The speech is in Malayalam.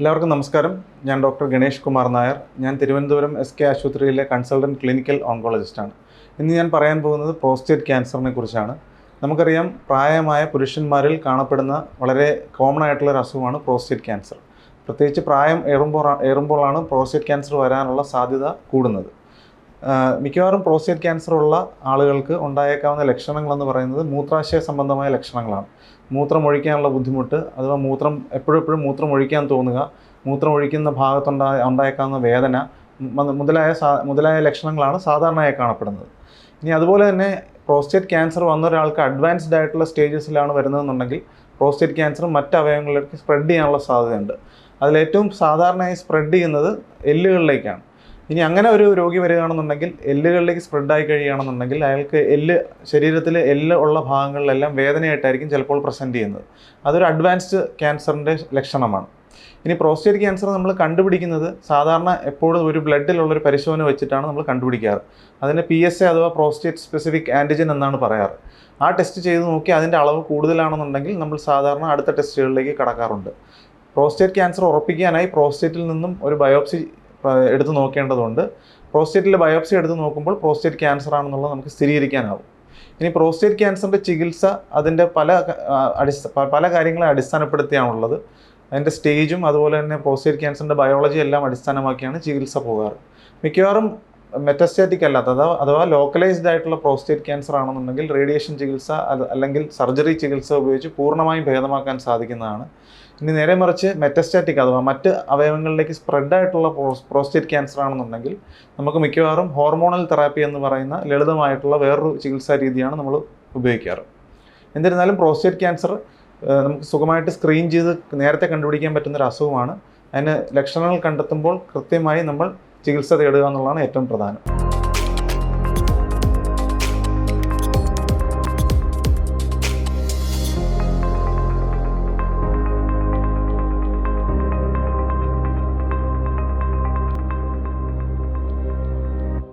എല്ലാവർക്കും നമസ്കാരം. ഞാൻ ഡോക്ടർ ഗണേഷ് കുമാർ നായർ. ഞാൻ തിരുവനന്തപുരം എസ് കെ ആശുപത്രിയിലെ കൺസൾട്ടന്റ് ക്ലിനിക്കൽ ഓങ്കോളജിസ്റ്റാണ്. ഇന്ന് ഞാൻ പറയാൻ പോകുന്നത് പ്രോസ്റ്റേറ്റ് ക്യാൻസറിനെ കുറിച്ചാണ്. നമുക്കറിയാം പ്രായമായ പുരുഷന്മാരിൽ കാണപ്പെടുന്ന വളരെ കോമൺ ആയിട്ടുള്ള ഒരു അസുഖമാണ് പ്രോസ്റ്റേറ്റ് ക്യാൻസർ. പ്രത്യേകിച്ച് പ്രായം ഏറുമ്പോൾ ഏറുമ്പോഴാണ് പ്രോസ്റ്റേറ്റ് ക്യാൻസർ വരാനുള്ള സാധ്യത കൂടുന്നത്. മിക്കവാറും പ്രോസ്റ്റേറ്റ് ക്യാൻസർ ഉള്ള ആളുകൾക്ക് ഉണ്ടായേക്കാവുന്ന ലക്ഷണങ്ങളെന്ന് പറയുന്നത് മൂത്രാശയ സംബന്ധമായ ലക്ഷണങ്ങളാണ്. മൂത്രം ഒഴിക്കാനുള്ള ബുദ്ധിമുട്ട് അഥവാ മൂത്രം എപ്പോഴെപ്പോഴും എപ്പോഴും മൂത്രം ഒഴിക്കാൻ തോന്നുക മൂത്രം ഒഴിക്കുന്ന ഭാഗത്തുണ്ടായ ഉണ്ടായേക്കാവുന്ന വേദന മുതലായ മുതലായ ലക്ഷണങ്ങളാണ് സാധാരണയായി കാണപ്പെടുന്നത്. ഇനി അതുപോലെ തന്നെ പ്രോസ്റ്റേറ്റ് ക്യാൻസർ വന്ന ഒരാൾക്ക് അഡ്വാൻസ്ഡ് ആയിട്ടുള്ള സ്റ്റേജസിലാണ് വരുന്നതെന്നുണ്ടെങ്കിൽ പ്രോസ്റ്റേറ്റ് ക്യാൻസർ മറ്റ് അവയവങ്ങളിലേക്ക് സ്പ്രെഡ് ചെയ്യാനുള്ള സാധ്യതയുണ്ട്. അതിലേറ്റവും സാധാരണയായി സ്പ്രെഡ് ചെയ്യുന്നത് എല്ലുകളിലേക്കാണ്. ഇനി അങ്ങനെ ഒരു രോഗി വരികയാണെന്നുണ്ടെങ്കിൽ എല്ലുകളിലേക്ക് സ്പ്രെഡ് ആയി കഴിയുകയാണെന്നുണ്ടെങ്കിൽ അയാൾക്ക് എല്ല് ശരീരത്തിലെ എല്ല് ഉള്ള ഭാഗങ്ങളിലെല്ലാം വേദനയായിട്ടായിരിക്കും ചിലപ്പോൾ പ്രസന്റ് ചെയ്യുന്നത്. അതൊരു അഡ്വാൻസ്ഡ് ക്യാൻസറിന്റെ ലക്ഷണമാണ്. ഇനി പ്രോസ്റ്റേറ്റ് ക്യാൻസർ നമ്മൾ കണ്ടുപിടിക്കുന്നത് സാധാരണ എപ്പോഴും ഒരു ബ്ലഡിലുള്ളൊരു പരിശോധന വെച്ചിട്ടാണ് നമ്മൾ കണ്ടുപിടിക്കാറ്. അതിന് പി എസ് എ അഥവാ പ്രോസ്റ്റേറ്റ് സ്പെസിഫിക് ആന്റിജൻ എന്നാണ് പറയാറ്. ആ ടെസ്റ്റ് ചെയ്ത് നോക്കി അതിന്റെ അളവ് കൂടുതലാണെന്നുണ്ടെങ്കിൽ നമ്മൾ സാധാരണ അടുത്ത ടെസ്റ്റുകളിലേക്ക് കടക്കാറുണ്ട്. പ്രോസ്റ്റേറ്റ് ക്യാൻസർ ഉറപ്പിക്കാനായി പ്രോസ്റ്റേറ്റിൽ നിന്നും ഒരു ബയോപ്സി എടുത്ത് നോക്കേണ്ടതുണ്ട്. പ്രോസ്റ്റേറ്റിൽ ബയോപ്സി എടുത്ത് നോക്കുമ്പോൾ പ്രോസ്റ്റേറ്റ് ക്യാൻസർ ആണെന്നുള്ളത് നമുക്ക് സ്ഥിരീകരിക്കാനാവും. ഇനി പ്രോസ്റ്റേറ്റ് ക്യാൻസറിന്റെ ചികിത്സ അതിന്റെ പല അടിസ്ഥാന അടിസ്ഥ പല കാര്യങ്ങളെ അടിസ്ഥാനപ്പെടുത്തിയാണുള്ളത്. അതിന്റെ സ്റ്റേജും അതുപോലെ തന്നെ പ്രോസ്റ്റേറ്റ് ക്യാൻസറിന്റെ ബയോളജി എല്ലാം അടിസ്ഥാനമാക്കിയാണ് ചികിത്സ പോകാറ്. മിക്കവാറും മെറ്റസ്റ്റാറ്റിക് അല്ലാത്ത അഥവാ അഥവാ ലോക്കലൈസ്ഡ് ആയിട്ടുള്ള പ്രോസ്റ്റേറ്റ് ക്യാൻസർ ആണെന്നുണ്ടെങ്കിൽ റേഡിയേഷൻ ചികിത്സ അല്ലെങ്കിൽ സർജറി ചികിത്സ ഉപയോഗിച്ച് പൂർണമായും ഭേദമാക്കാൻ സാധിക്കുന്നതാണ്. ഇനി നേരെ മറിച്ച് മെറ്റസ്റ്റാറ്റിക് അഥവാ മറ്റ് അവയവങ്ങളിലേക്ക് സ്പ്രെഡ് ആയിട്ടുള്ള പ്രോസ്റ്റേറ്റ് ക്യാൻസർ ആണെന്നുണ്ടെങ്കിൽ നമുക്ക് മിക്കവാറും ഹോർമോണൽ തെറാപ്പി എന്ന് പറയുന്ന ലളിതമായിട്ടുള്ള വേറൊരു ചികിത്സാ രീതിയാണ് നമ്മൾ ഉപയോഗിക്കാറ്. എന്നിരുന്നാലും പ്രോസ്റ്റേറ്റ് ക്യാൻസർ നമുക്ക് സുഖമായിട്ട് സ്ക്രീൻ ചെയ്ത് നേരത്തെ കണ്ടുപിടിക്കാൻ പറ്റുന്ന ഒരു അസുഖമാണ്. അതിന് ലക്ഷണങ്ങൾ കണ്ടെത്തുമ്പോൾ കൃത്യമായി നമ്മൾ ചികിത്സ തേടുക എന്നുള്ളതാണ് ഏറ്റവും പ്രധാനം.